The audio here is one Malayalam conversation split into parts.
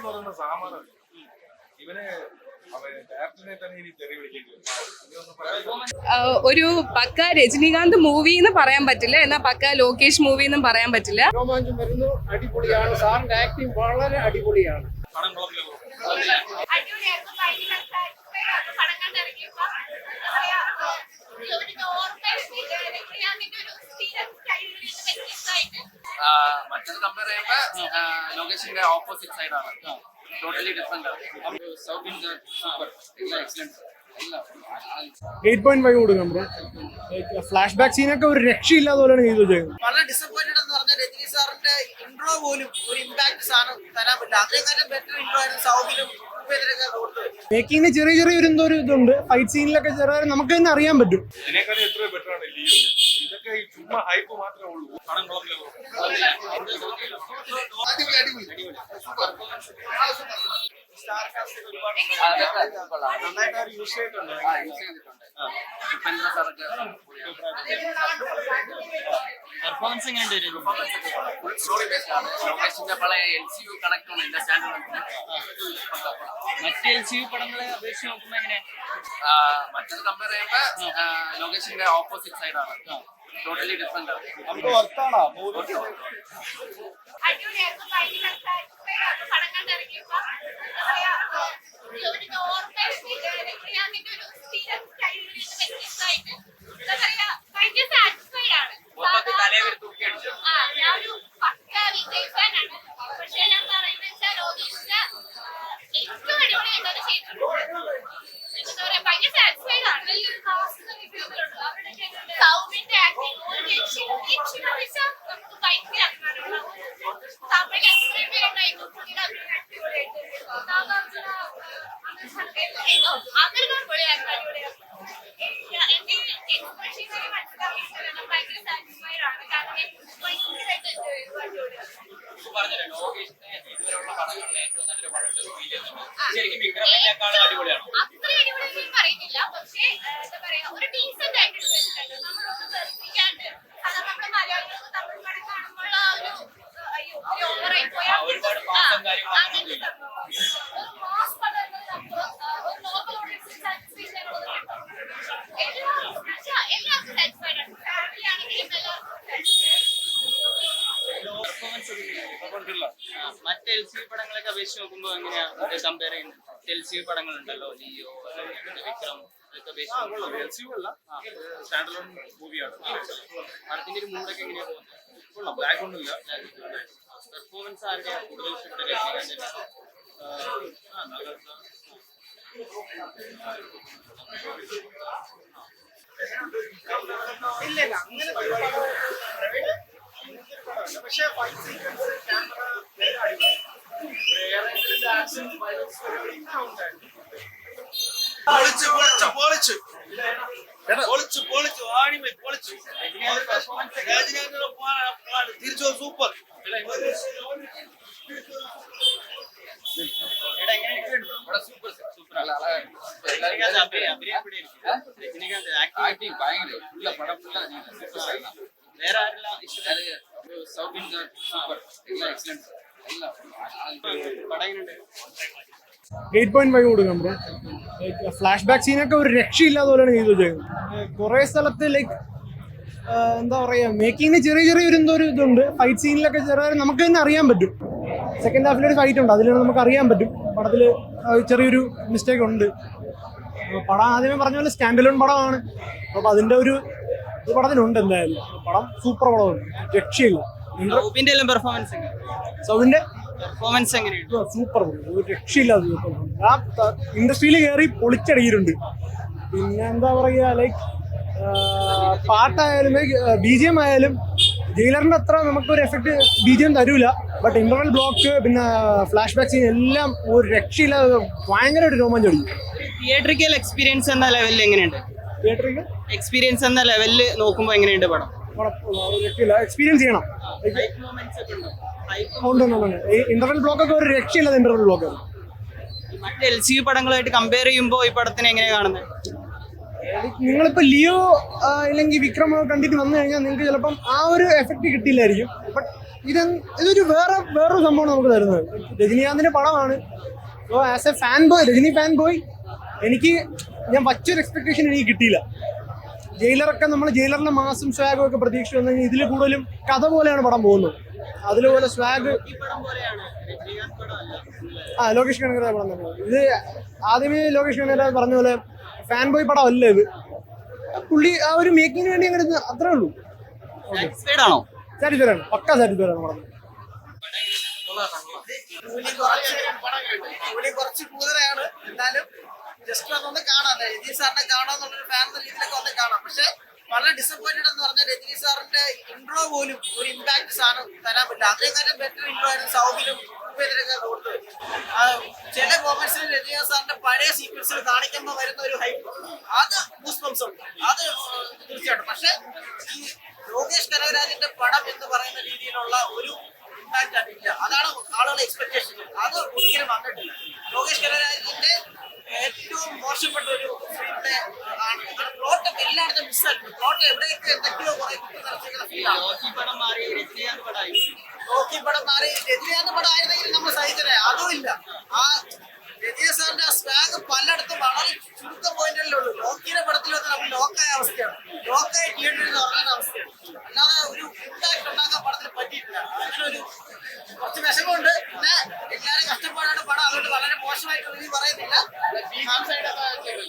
എന്ന് പറയുന്ന സാമാനാണ് ഇവനെ ഒരു പക്ക രജനീകാന്ത് മൂവി എന്ന് പറയാൻ പറ്റില്ല. എന്നാ പക്ക ലോകേഷ് മൂവി എന്നും പറയാൻ പറ്റില്ല. രോമാഞ്ചം വരുന്നു. അടിപൊളിയാണ്. സാറിന്റെ ആക്ടിങ് വളരെ അടിപൊളിയാണ്. പടം മറ്റത് കമ്പയർ ചെയ്യുമ്പോ ലൊക്കേഷന്റെ ഓപ്പോസിറ്റ് സൈഡാണ് totally different South India super എല്ലാം എക്സലന്റ് എല്ലാം. എയ്റ്റ് പോയിന്റ് ഫൈവ് കൊടുക്കാം ബ്രോ. ഫ്ലാഷ് ബാക്ക് സീനൊക്കെ ഒരു രക്ഷയില്ലാതെ പോലെയാണ് ചെയ്തു വളരെ ഡിസപ്പോയിന്റഡ് എന്ന് പറഞ്ഞാൽ രജനി സാറിന്റെ ഇൻട്രോ പോലും ഒരു ഇമ്പാക്ട് സാധനം തരാൻ പറ്റില്ല. അതിനെക്കാട്ടും ബെറ്റർ ഇൻട്രോ ആയിരുന്നു സൗബിലും മേക്കിങ്ങിന് ചെറിയ ചെറിയ ഒരു എന്തോ ഒരു ഇതുണ്ട്. ഫൈറ്റ് സീനിലൊക്കെ ചെറിയ നമുക്ക് തന്നെ അറിയാൻ പറ്റും. ഇതിനേക്കാളും എത്രയോ പെർഫോമൻസ് എങ്ങനെ മറ്റ് എൽ സി യു പടങ്ങളെ അപേക്ഷിച്ച് നോക്കുമ്പോ എങ്ങനെ മറ്റത് കമ്പയർ ചെയ്യുമ്പോ ലോകേഷിന്റെ ഓപ്പോസിറ്റ് സൈഡ് ആണ്. ടോട്ടലി ഡിഫറെന്റ് ആണ് ആണ് മൊത്തത്തിൽ തലയിൽ തൂക്കി അടിച്ചു? ആ ഞാൻ ഒരു പക്ക വിജയ് ഫാനാണ് പക്ഷെ ഞാൻ പറയുന്നത് വെച്ചാൽ ലോകേഷിന്റെ ഏറ്റവും അടിപൊളിയായിട്ടാണ് ചെയ്തിട്ടുള്ളത് എന്താ പറയാ ഭയങ്കര സാറ്റിസ്ഫൈഡ് ആണ് വലിയൊരു കാസ്റ്റ് സൗമിന്റെ ആക്ടിങ് നമുക്ക് ഭയങ്കര അഭിമാനമാണ് തമിഴ് എക്സ്പ്ലെയിൻ ചെയ്യണ്ടായിരുന്നു പുള്ളിയുടെ അഭിനയം അടിപൊളിയായിട്ട് നാഗാർജുന അങ്ങനെ പൊളിയായിരുന്നു അടിപൊളിയായിരുന്നു എന്റെ എക്സ്പ്രഷൻ മനസ്സിലാക്കിയിട്ട് ഭയങ്കര സാറ്റിസ്ഫൈഡ് ആണ് കാരണം ഭയങ്കരമായിട്ട് എൻജോയ് ചെയ്തു അടിപൊളിയാണ് പറഞ്ഞല്ലോ ലോകേഷിന്റെ ഇതുവരെയുള്ള പടങ്ങളിൽ ഏറ്റവും നല്ലൊരു പടമായിട്ട് ഫീൽ ചെയ്യുന്നുണ്ട് ശരിക്കും വിക്രമിനെക്കാളും അടിപൊളിയാണ്. അത്ര അടിപൊളി പറയുന്നില്ല. പക്ഷേ ഏഹ്, എന്താ പറയാ ഒരു ഡീസന്റ് ആയിട്ട് എടുത്തിട്ടുണ്ട് നമ്മളൊന്നും വെറുപ്പിക്കാണ്ട് അതാ നമ്മുടെ മലയാളികൾക്ക് തമിഴ് പടം കാണുമ്പോൾ ആ ഒരു ഏഹ്, അയ്യോ ഒരു ഓവറായി പോയാൽ ആ, ഒരുപാട് മാസം കാര്യങ്ങളൊന്നും ഇല്ല. ഒരു മാസ് പടം എന്നതിനപ്പുറം, ആ, ഒരു നോർമൽ ഓഡിയൻസിന് സാറ്റിസ്ഫൈ ചെയ്യാനുള്ളത് കേട്ടോ എല്ലാവർക്കും എന്നുവെച്ചാ എല്ലാവർക്കും സാറ്റിസ്ഫൈഡ് ആണ് ഫാമിലി ആണെങ്കിലും എല്ലാവർക്കും പെർഫോമൻസ് പടങ്ങളൊക്കെ അപേക്ഷിച്ച് നോക്കുമ്പോൾ എങ്ങനെയാ കമ്പയർ ചെയ്യുന്നത് എൽ സി യു പടങ്ങളുണ്ടല്ലോ ലിയോ വിക്രം അതൊക്കെ അപേക്ഷിച്ച് മൂവിയാണ് പടത്തിന്റെ ഒരു മൂഡൊക്കെ ബ്ലാക്ക് ഒന്നുമില്ല. പെർഫോമൻസ് ആരുടെ കൂടുതൽ ഇഷ്ടപ്പെട്ട ഇല്ല അങ്ങനെ പക്ഷേ ഫൈറ്റ് സീക്വൻസ് ക്യാമറ പൊളിച്ചു പൊളിച്ചു പൊളിച്ചു. പൊളിച്ചു പൊളിച്ചു ആണിമേ പൊളിച്ചു. രജനീകാന്തിന്റെ പാ- തിരിച്ചു സൂപ്പർ. Super super. അല്ല എല്ലാവരും അഭിനയം അഭിനയം എവിടെയായിരിക്കും രജനീകാന്ത് ആക്ടിങ്? ആക്ടിങ് ഭയങ്കര. ഫുള്ള പടം ഫുള്ള സൂപ്പർ. സ്റ്റൈലാണ് ഫ്ലാഷ് ബാക്ക് സീനൊക്കെ ഒരു രക്ഷയില്ലാതെ പോലെയാണ് ചെയ്തു വെച്ചേക്കുന്നത് കുറേ സ്ഥലത്ത് ലൈക്ക് എന്താ പറയുക മേക്കിങ്ങിന് ചെറിയ ചെറിയ ഒരു എന്തോ ഒരു ഇതുണ്ട്. ഫൈറ്റ് സീനിലൊക്കെ ചെറിയ നമുക്ക് തന്നെ അറിയാൻ പറ്റും. സെക്കൻഡ് ഹാഫിൽ ഒരു ഫൈറ്റ് ഉണ്ട് അതിൽ നമുക്ക് അറിയാൻ പറ്റും. പടത്തിൽ ചെറിയൊരു മിസ്റ്റേക്ക് ഉണ്ട്. പടം ആദ്യമേ പറഞ്ഞ പോലെ സ്റ്റാൻഡ് പടമാണ്. അപ്പൊ അതിന്റെ ഒരു പടത്തിനുണ്ട് എന്തായാലും. പടം സൂപ്പർ പടമാണ് രക്ഷയില്ല. സൗബിന്റെ എല്ലാം പെർഫോമൻസ് സൗബിന്റെ? പെർഫോമൻസ് എങ്ങനെയാണ് സൂപ്പർ ഒരു രക്ഷയില്ലാതെ ആ ഇൻഡസ്ട്രിയിൽ കയറി പൊളിച്ചടങ്ങിയിട്ടുണ്ട്. പിന്നെ എന്താ പറയുക ലൈക്ക് പാട്ടായാലും ബി ജി എം ആയാലും ജയിലറിന്റെ അത്ര നമുക്കൊരു എഫക്റ്റ് ബി ജി എം തരൂല. ബട്ട് ഇന്റർവൽ ബ്ലോക്ക് പിന്നെ ഫ്ലാഷ് ബാക്ക് സീൻ എല്ലാം ഒരു രക്ഷയില്ലാതെ ഭയങ്കര ഒരു രോമാഞ്ചം അടിക്കും. തിയേറ്ററിക്കൽ എക്സ്പീരിയൻസ് എന്ന ലെവലിൽ എങ്ങനെയുണ്ട്? തിയേറ്ററിക്കൽ എക്സ്പീരിയൻസ് എന്ന ലെവലിൽ നോക്കുമ്പോൾ എങ്ങനെയുണ്ട് പടം? രക്ഷയില്ല എക്സ്പീരിയൻസ് ചെയ്യണം. ഉണ്ട് ഇന്റർവൽ ബ്ലോക്ക് ഒക്കെ ഒരു രക്ഷയില്ലാതെ ഇന്റർവെൽ ബ്ലോക്ക് മറ്റ് എൽ സി യു പടങ്ങളായിട്ട് കമ്പയർ ചെയ്യുമ്പോൾ ഈ പടത്തിനെ എങ്ങനെയാണ് കാണുന്നത് നിങ്ങളിപ്പോ ലിയോ അല്ലെങ്കിൽ വിക്രമ കണ്ടിട്ട് വന്നു കഴിഞ്ഞാൽ നിങ്ങൾക്ക് ചിലപ്പം ആ ഒരു എഫക്റ്റ് കിട്ടിയില്ലായിരിക്കും ബട്ട് ഇത് ഇതൊരു വേറെ വേറൊരു സംഭവമാണ് നമുക്ക് തരുന്നത്. രജനീകാന്തിന്റെ പടമാണ്. So as a fan boy Rajini fan boy എനിക്ക് ഞാൻ വച്ചൊരു എക്സ്പെക്ടേഷൻ എനിക്ക് കിട്ടിയില്ല. ജയിലറൊക്കെ നമ്മൾ ജയിലറിന്റെ മാസം സ്വാഗും ഒക്കെ പ്രതീക്ഷ വന്നു ഇതിൽ കൂടുതലും കഥ പോലെയാണ് പടം പോകുന്നത്. അതിലുപോലെ സ്വാഗ് ആ ലോകേഷ് കണക്കര പടം തന്നെ. ഇത് ആദ്യമേ ലോകേഷ് കണക്കര പറഞ്ഞ പോലെ ഫാൻ ബോയ് പടം അല്ല ഇത്. പുള്ളി ആ ഒരു മേക്കിങ്ങിന് വേണ്ടി അങ്ങനെ അത്രേ ഉള്ളൂ. സാറ്റിസ്ഫൈഡ് ആണോ? പക്ക സാറ്റിസ്ഫൈഡ് ആണ് പടം. കൂലി കുറച്ച് കൂടുതലാണ്. എന്നാലും ജസ്റ്റ് അതൊന്ന് കാണാം. രജനി സാറിനെ കാണാന്നുള്ളൊരു ഫാൻ എന്ന രീതിയിലൊക്കെ ഒന്ന് കാണാം. പക്ഷെ വളരെ ഡിസപ്പോയിന്റഡ് എന്ന് പറഞ്ഞാൽ രജനി സാറിന്റെ ഇൻട്രോ പോലും ഒരു ഇമ്പാക്ട് സാധനം തരാൻ പറ്റില്ല അതിനെക്കാട്ടും ബെറ്റർ ഇൻട്രോ ആയിരുന്നു. സൗബിലും ഉപേന്ദ്രൊക്കെ കൊടുത്തത് ആ, ചില മൊമെന്റ്സിൽ രജനി സാറിന്റെ പഴയ സീക്വൻസിൽ കാണിക്കുമ്പോൾ വരുന്ന ഒരു ഹൈപ്പ് അത് ഗൂസ്ബംസ് ഉണ്ട്. അത് തീർച്ചയായിട്ടും. പക്ഷെ ഈ ലോകേഷ് കനകരാജിന്റെ പടം എന്ന് പറയുന്ന രീതിയിലുള്ള ഒരു ഇമ്പാക്ട് അതില്ല. അതാണ് ആളുകളുടെ എക്സ്പെക്ടേഷൻ അത് ഒരിക്കലും വന്നിട്ടില്ല. ലോകേഷ് കനകരാജിന്റെ ഏറ്റവും മോശപ്പെട്ട ഒരു ഫീൽഡിലെ ആണ് എല്ലായിടത്തും മിസ്സായിട്ടുണ്ട് പ്ലോട്ട് എവിടെയൊക്കെ എന്തൊക്കെയോ കുറെ കുത്തി ഫീലാണ് ഈ പടം മാറി രജനീകാന്ത് പടം ആയിരുന്നെങ്കിൽ നമ്മൾ സഹിച്ചതേ. അതും ഇല്ല. ആ രജനീകാന്ത് സാറിന്റെ ആ സ്വാഗ് പലയിടത്തും വളരെ ചുരുക്കം പോയിന്റുകളിലേ ഉള്ളൂ. ലോക്കിയുടെ പടത്തിൽ വന്ന് നമ്മൾ ലോക്കായ അവസ്ഥയാണ്. ലോക്കായ തിയേറ്ററിൽ നിന്ന് ഉറങ്ങുന്ന അവസ്ഥയാണ്. അല്ലാതെ ഒരു ഇമ്പാക്ട് ഉണ്ടാക്കാൻ പടത്തിന് പറ്റിയിട്ടില്ല. അങ്ങനെ ഒരു കുറച്ച് വിഷമമുണ്ട്. പിന്നെ എല്ലാവരും കഷ്ടപ്പാടാണ് പടം അതുകൊണ്ട് വളരെ മോശമായിട്ട് റിവ്യൂ പറയുന്നില്ല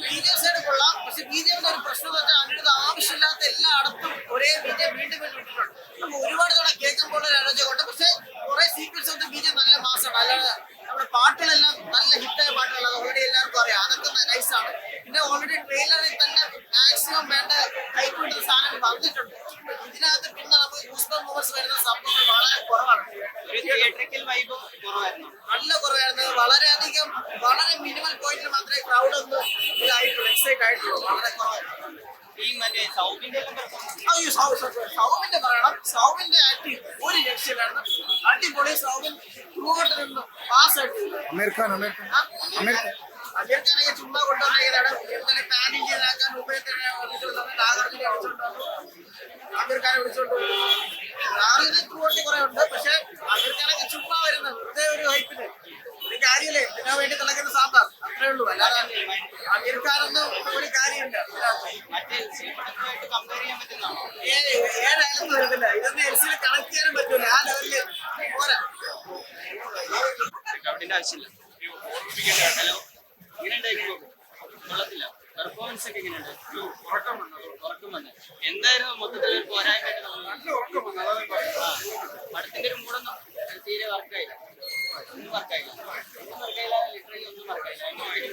ബി ജെ സൈഡ് കൊള്ളാം പക്ഷെ ബി ജെ ഒരു പ്രശ്നം എന്ന് വെച്ചാൽ അതിനൊരു ആവശ്യമില്ലാത്ത എല്ലായിടത്തും ഒരേ ബി ജെ വീണ്ടും വീണ്ടും ഇട്ടിട്ടുണ്ട് നമുക്ക് ഒരുപാട് തവണ കേൾക്കുമ്പോൾ ഒരു എനർജി കൊണ്ട് പക്ഷെ കുറെ സീക്വൻസ് ഒക്കെ ബി ജെ നല്ല മാസമാണ് അല്ലാതെ നമ്മുടെ പാട്ടുകളെല്ലാം നല്ല ഹിറ്റായ പാട്ടുകൾ അത് ഓൾറെഡി എല്ലാവർക്കും അറിയാം അതൊക്കെ നൈസാണ് പിന്നെ ഓൾറെഡി ട്രെയിലറിൽ തന്നെ മാക്സിമം വേണ്ട ഹൈപ്പ് കിട്ടുന്ന സാധനങ്ങൾ വന്നിട്ടുണ്ട് ഇതിനകത്ത് പിന്നെ നമുക്ക് മൂവ്മെന്റ്സ് വരുന്ന സംഭവങ്ങൾ വളരെ കുറവാണ്. നല്ല കുറവായിരുന്നു. വളരെയധികം വളരെ മിനിമൽ പോയിന്റിൽ മാത്രമേ ക്രൗഡ് ഒന്ന് ഇതായിട്ടുള്ളൂ എക്സൈറ്റ് ആയിട്ടുള്ളൂ. വളരെ കുറവായിരുന്നു. ഈ മറ്റേ സൗബിന്റെ അയ്യോ സൗബിന്റെ പറയണം. സൗബിന്റെ ആക്ടിങ് ഒരു രക്ഷയിലായിരുന്നു അടിപൊളി സൗബിൻ ത്രൂഔട്ട് നിന്ന് പാസ് ആയിട്ട് അമീർഖാൻ അമീർഖാൻ അമീർഖാനൊക്കെ ചുമ്മാ കൊണ്ടുവന്നേക്കാണ് ഇന്നലെ പാൻ ഇന്ത്യയിലാക്കാൻ ഉപയോഗത്തിനെ വിളിച്ചോണ്ട് വന്നു നാഗർജിനെ വിളിച്ചോണ്ട് വന്നു. അമീർഖാനെ വിളിച്ചോണ്ട് നാഗർജിനെ ത്രൂഔട്ട് കുറെ ഉണ്ട്. പക്ഷെ അമീർഖാനൊക്കെ ചുമ്മാ വരുന്നത്. ഒരു ഹൈപ്പിന് ഒരു കാര്യമില്ലേ ഇതിനു വേണ്ടി തിളക്കുന്ന സാമ്പാർ. അത്രേ ഉള്ളൂ. അല്ലാതെ അമീർഖാനൊന്നും ഒരു കാര്യമില്ല. ഏഴായാലും വരുന്നില്ല ഇതൊന്നും എൽ സിയിൽ കണക്ട് ചെയ്യാനും പറ്റൂല. ആ ലെവലിൽ പോരാ. ആവശ്യമില്ല. ഇങ്ങനെ ഉണ്ടായിരിക്കും കൊള്ളത്തില്ല. പെർഫോമൻസ് ഒക്കെ എങ്ങനെയുണ്ട് ഉറക്കം വന്ന് എന്തായിരുന്നു മൊത്തത്തിൽ ഒരു പോരായ്മയായിട്ട് തോന്നുന്നത് പടത്തിന്റെ ഒരു മൂടൊന്നും തീരെ വർക്കായില്ല ഒന്നും വർക്കായില്ല ഒന്നും വർക്കായില്ല ലിറ്ററലി ഒന്നും വർക്കായില്ല ഒരു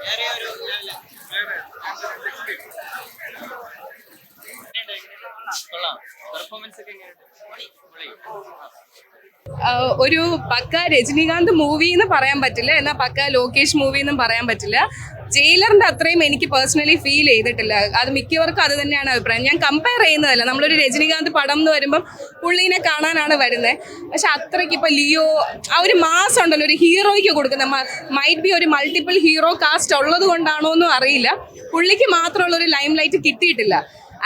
വേറെ ഒരു ഇതല്ല. കൊള്ളാം പെർഫോമൻസ് ഒക്കെ എങ്ങനെയുണ്ട് പൊളി. ആഹ് ഒരു പക്ക രജനീകാന്ത് മൂവി എന്ന് പറയാൻ പറ്റില്ല. എന്നാൽ പക്ക ലോകേഷ് മൂവി എന്നും പറയാൻ പറ്റില്ല. ജയിലറിന്റെ അത്രയും എനിക്ക് പേഴ്സണലി ഫീൽ ചെയ്തിട്ടില്ല. അത് മിക്കവർക്കും അത് തന്നെയാണ് അഭിപ്രായം. ഞാൻ കമ്പയർ ചെയ്യുന്നതല്ല. നമ്മളൊരു രജനീകാന്ത് പടം എന്ന് വരുമ്പം പുള്ളീനെ കാണാനാണ് വരുന്നത് പക്ഷെ അത്രയ്ക്ക് ഇപ്പൊ ലിയോ ആ ഒരു മാസം ഉണ്ടല്ലോ. ഒരു ഹീറോയ്ക്ക് കൊടുക്കുന്ന മൈറ്റ് ബി ഒരു മൾട്ടിപ്പിൾ ഹീറോ കാസ്റ്റ് ഉള്ളത് കൊണ്ടാണോ എന്നും അറിയില്ല. പുള്ളിക്ക് മാത്രമുള്ള ഒരു ലൈം ലൈറ്റ് കിട്ടിയിട്ടില്ല.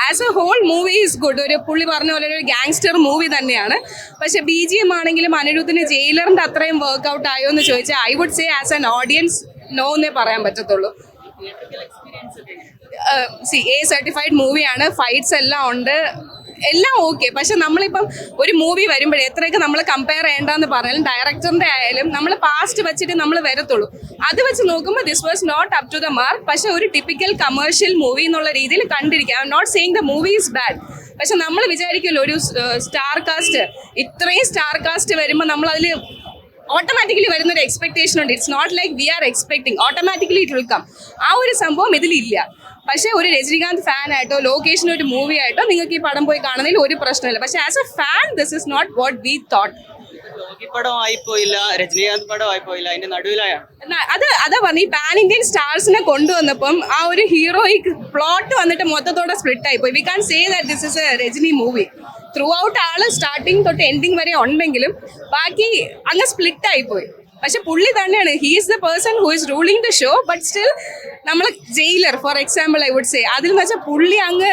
As a whole movie is good ഒരു പുള്ളി പറഞ്ഞ പോലെ ഒരു ഗാങ്സ്റ്റർ മൂവി തന്നെയാണ്. പക്ഷെ ബി ജി എം ആണെങ്കിലും അനിരുദ്ധിന് ജയിലറിന്റെ അത്രയും വർക്ക്ഔട്ട് ആയോ എന്ന് ചോദിച്ചാൽ I would say as an audience no എന്നേ പറയാൻ പറ്റത്തുള്ളൂ. സി എ സർട്ടിഫൈഡ് മൂവിയാണ് ഫൈറ്റ്സ് എല്ലാം ഉണ്ട്. എല്ലാം ഓക്കെ പക്ഷെ നമ്മളിപ്പം ഒരു മൂവി വരുമ്പോഴേ എത്രയൊക്കെ നമ്മൾ കമ്പയർ ചെയ്യേണ്ടെന്ന് പറഞ്ഞാലും ഡയറക്ടറിന്റെ ആയാലും നമ്മൾ പാസ്റ്റ് വെച്ചിട്ട് നമ്മൾ വരത്തുള്ളൂ. അത് വെച്ച് നോക്കുമ്പോൾ this was not up to the mark പക്ഷെ ഒരു ടിപ്പിക്കൽ കമേഴ്ഷ്യൽ മൂവി എന്നുള്ള രീതിയിൽ കണ്ടിരിക്കുക I not saying the movie is bad പക്ഷെ നമ്മൾ വിചാരിക്കുമല്ലോ ഒരു സ്റ്റാർ കാസ്റ്റ് ഇത്രയും സ്റ്റാർ കാസ്റ്റ് വരുമ്പോൾ നമ്മൾ അതിൽ ഓട്ടോമാറ്റിക്കലി വരുന്ന ഒരു എക്സ്പെക്ടേഷൻ ഉണ്ട്. It's not like we are expecting automatically it will come ആ ഒരു സംഭവം ഇതിലില്ല. പക്ഷേ ഒരു രജനീകാന്ത് ഫാൻ ആയിട്ടോ ലോകേഷിന് ഒരു മൂവി ആയിട്ടോ നിങ്ങൾക്ക് ഈ പടം പോയി കാണുന്നതിൽ ഒരു പ്രശ്നമില്ല പക്ഷേ as a fan this is not what we thought പടം ആയിപ്പോയില്ല രജനീകാന്ത് പടം ആയിപ്പോയില്ല അതിന്റെ നടുവിലായാണ് അത് അതാ പറഞ്ഞു ഈ പാൻ ഇന്ത്യൻ സ്റ്റാർസിനെ കൊണ്ടുവന്നപ്പം ആ ഒരു ഹീറോയിക് പ്ലോട്ട് വന്നിട്ട് മൊത്തത്തോടെ സ്പ്ലിറ്റ് ആയി പോയി we can say that this is a Rajini movie throughout all starting തൊട്ട് എൻഡിങ് വരെ ഉണ്ടെങ്കിലും ബാക്കി അങ്ങ് സ്പ്ലിറ്റ് ആയിപ്പോയി. പക്ഷെ പുള്ളി തന്നെയാണ്. He's the person who is ruling the show but still നമ്മൾ Jailer for example I would say അതിൽ എന്ന് വെച്ചാൽ പുള്ളി അങ്ങ്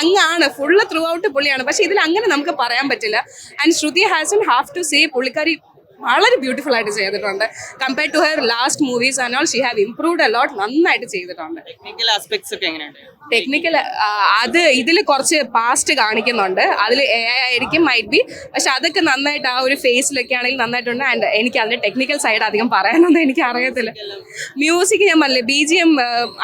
അങ്ങാണ്. ഫുള്ള് ത്രൂ ഔട്ട് പുള്ളിയാണ്. പക്ഷെ ഇതിൽ അങ്ങനെ നമുക്ക് പറയാൻ പറ്റില്ല. And Shruti has have to say പുള്ളിക്കാരി വളരെ ബ്യൂട്ടിഫുൾ ആയിട്ട് ചെയ്തിട്ടുണ്ട്. Compare to her last movies and all she have improved a lot നന്നായിട്ട് ചെയ്തിട്ടുണ്ട്. ടെക്നിക്കൽ ആസ്പെക്ട്സ് ഒക്കെ എങ്ങനെയുണ്ട്? ടെക്നിക്കൽ അത് ഇതിൽ കുറച്ച് പാസ്റ്റ് കാണിക്കുന്നുണ്ട്. അതിൽ എ ഐ ആയിരിക്കും മൈറ്റ് ബി പക്ഷെ അതൊക്കെ നന്നായിട്ട് ആ ഒരു ഫേസിലൊക്കെ ആണെങ്കിൽ നന്നായിട്ടുണ്ട്. ആൻഡ് എനിക്ക് അതിന്റെ ടെക്നിക്കൽ സൈഡ് അധികം പറയാനൊന്നും എനിക്ക് അറിയത്തില്ല. മ്യൂസിക് ഞാൻ പറഞ്ഞില്ല ബി ജി എം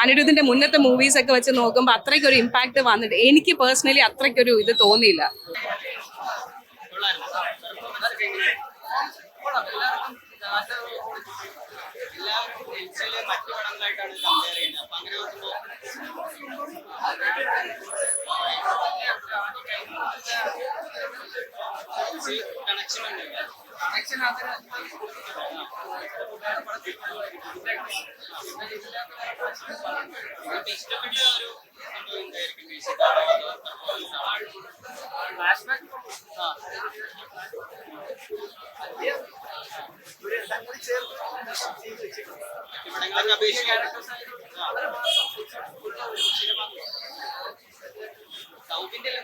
അനിരുദ്ധിന്റെ മുന്നത്തെ മൂവീസൊക്കെ വെച്ച് നോക്കുമ്പോൾ അത്രയ്ക്കൊരു ഇമ്പാക്ട് വന്നിട്ട് എനിക്ക് പേഴ്സണലി അത്രയ്ക്കൊരു ഇത് തോന്നിയില്ല കൊള്ളായിരുന്നു പെർഫോമൻസ് ഒക്കെ എങ്ങനെയുണ്ട് കൊള്ളാം എല്ലാവർക്കും ജനിച്ചാൽ മറ്റു പടങ്ങളായിട്ടാണ് കമ്പയർ ചെയ്യുന്നത് അപ്പൊ അങ്ങനെ നോക്കുമ്പോൾ കണക്ഷൻ ഉണ്ട് കണക്ഷൻ അതിന് ഇഷ്ടപ്പെട്ട ഒരു സംഭവം എന്തായിരിക്കും ഫ്ലാഷ് ബാക്ക് ആ ഇവിടങ്ങളൊക്കെ അപേക്ഷിക്കാൻ സൗത്ത് ഇന്ത്യയിലെ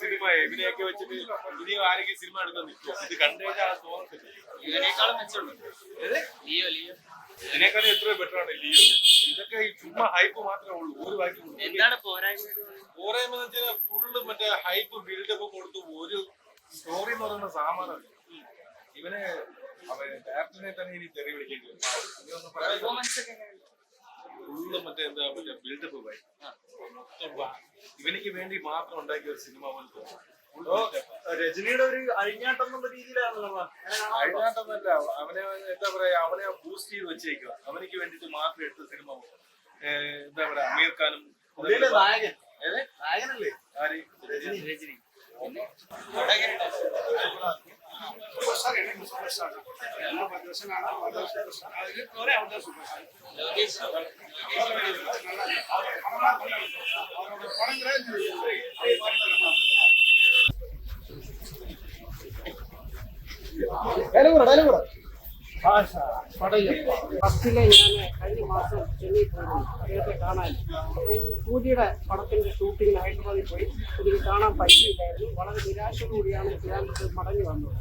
സിനിമ ഇവനെയൊക്കെ വെച്ചിട്ട് ഇനിയും ആരെങ്കിലും സിനിമ എടുക്കാൻ നിൽക്കും ഇത് കണ്ടു കഴിഞ്ഞാൽ തോന്നത്തില്ല ഇതിനേക്കാളും മെച്ചമുണ്ട്? Leo Leo. ഇതിനേക്കാളും എത്രയോ ബെറ്റർ ആണ് ലിയോ. ഇതൊക്കെ ഈ ചുമ്മാ ഹൈപ്പ് മാത്രമേ ഉള്ളൂ. ഒരു എന്താണ് പോരായ്മ പോരായ്മ എന്ന് വെച്ചാൽ ഫുള്ള് മറ്റേ ഹൈപ്പ് ബിൽഡപ്പ് കൊടുത്ത് ഒരു സ്റ്റോറി എന്ന് പറയുന്ന സാമാനം ഇവനെ ഡയറക്ടറിനെ തന്നെ ഇനി തെറി വിളിക്കേണ്ടി വരും. ഫുള്ള് മറ്റേ എന്താ മറ്റേ ബിൽഡപ്പ് പോയി മൊത്തം ഇവനിക്ക് വേണ്ടി മാത്രം ഉണ്ടാക്കിയ ഒരു സിനിമ പോലെ up. രജനിയുടെ ഒരു അഴിഞ്ഞാട്ടം എന്നുള്ള രീതിയിലാണ് അഴിഞ്ഞാട്ടമല്ല അവനെ എന്താ പറയാ അവനെ ബൂസ്റ്റ് ചെയ്ത് വെച്ചേക്കുക. അവനിക്ക് വേണ്ടിട്ട് മാത്രം എടുത്ത സിനിമ എന്താ പറയാ അമീർ ഖാനും നായകൻ? നായകനല്ലേ? ആര്? രജനി. അവിടെ സൂപ്പർ ലോകേഷ് ഫസ്റ്റിലെ ഞാൻ കഴിഞ്ഞ മാസം ചെന്നൈ പോയിരുന്നു അദ്ദേഹത്തെ കാണാൻ അപ്പോൾ ഈ സൂര്യയുടെ പടത്തിന്റെ ഷൂട്ടിങ്ങിന് ഹൈദരാബാദിൽ പോയി. ഇതിന് കാണാൻ പറ്റിയില്ലായിരുന്നു. വളരെ നിരാശയോടുകൂടിയാണ് ട്രിവാൻഡ്രത്ത് മടങ്ങി വന്നത്.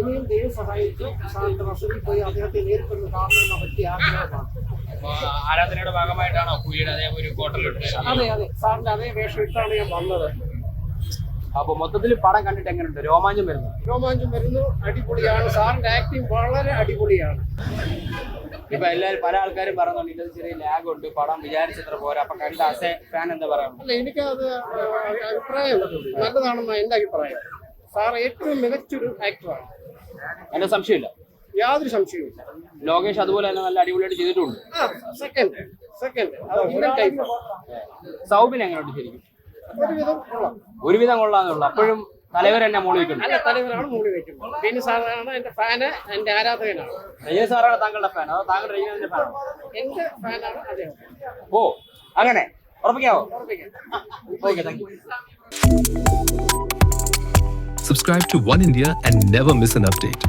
ഇനിയും ദൈവം സഹായിച്ചു. സാറിന്റെ വസതിയിൽ പോയി അദ്ദേഹത്തെ നേരിട്ടൊന്ന് കാണണമെന്ന പറ്റിയ ആഗ്രഹമാണ്. ആരാധനയുടെ ഭാഗമായിട്ടാണോ പുലിയുടെ അതേ ഒരു കോട്ടലുണ്ട് അതെ അതെ. സാറിന്റെ അതേ വേഷം ഇട്ടാണ് ഞാൻ വന്നത്. അപ്പൊ മൊത്തത്തിൽ പടം കണ്ടിട്ട് എങ്ങനെയുണ്ട്? രോമാഞ്ചം വരുന്നു. രോമാഞ്ചം വരുന്നു. അടിപൊളിയാണ്. സാറിന്റെ ആക്ടിങ് വളരെ അടിപൊളിയാണ്. ഇപ്പൊ എല്ലാരും പല ആൾക്കാരും പറയുന്നുണ്ട് ഇതൊരു ചെറിയ ലാഗ് ഉണ്ട് പടം വിചാരിച്ചത്ര പോരാ. അപ്പൊ കണ്ട അസേ ഫാൻ എന്താ പറയുന്നത് അല്ല എനിക്കത് അഭിപ്രായം നല്ലതാണെന്നാണ് എന്റെ അഭിപ്രായം. സാർ ഏറ്റവും മികച്ചൊരു ആക്ടറാണ് എന്റെ സംശയമില്ല. യാതൊരു സംശയവുമില്ല. ലോകേഷ് അതുപോലെ തന്നെ നല്ല അടിപൊളിയായിട്ട് ചെയ്തിട്ടുണ്ട്. സെക്കൻഡ് സെക്കൻഡ് സൗബിൻ എങ്ങനെയുണ്ട് ശരിക്കും? ഒരുവിധം കൊള്ളാം. ഒരുവിധം കൊള്ളാന്നുള്ളു അപ്പോഴും തലവർ എന്നെ മോളി വെക്കുന്നു. അല്ല തലവരാണ് മൂടി വയ്ക്കുന്നത് ബിനി സാറാണ് എന്റെ ഫാന് എന്റെ ആരാധകനാണ്. രജനി സാറാണ് താങ്കളുടെ ഫാൻ അതോ താങ്കൾ രജനീന്റെ ഫാനാണോ? എന്റെ ഫാനാണ് അദ്ദേഹം. ഓ അങ്ങനെ. ഉറപ്പിക്കാവോ? ഉറപ്പിക്കാം. Okay thank you. Subscribe to One India and never miss an update.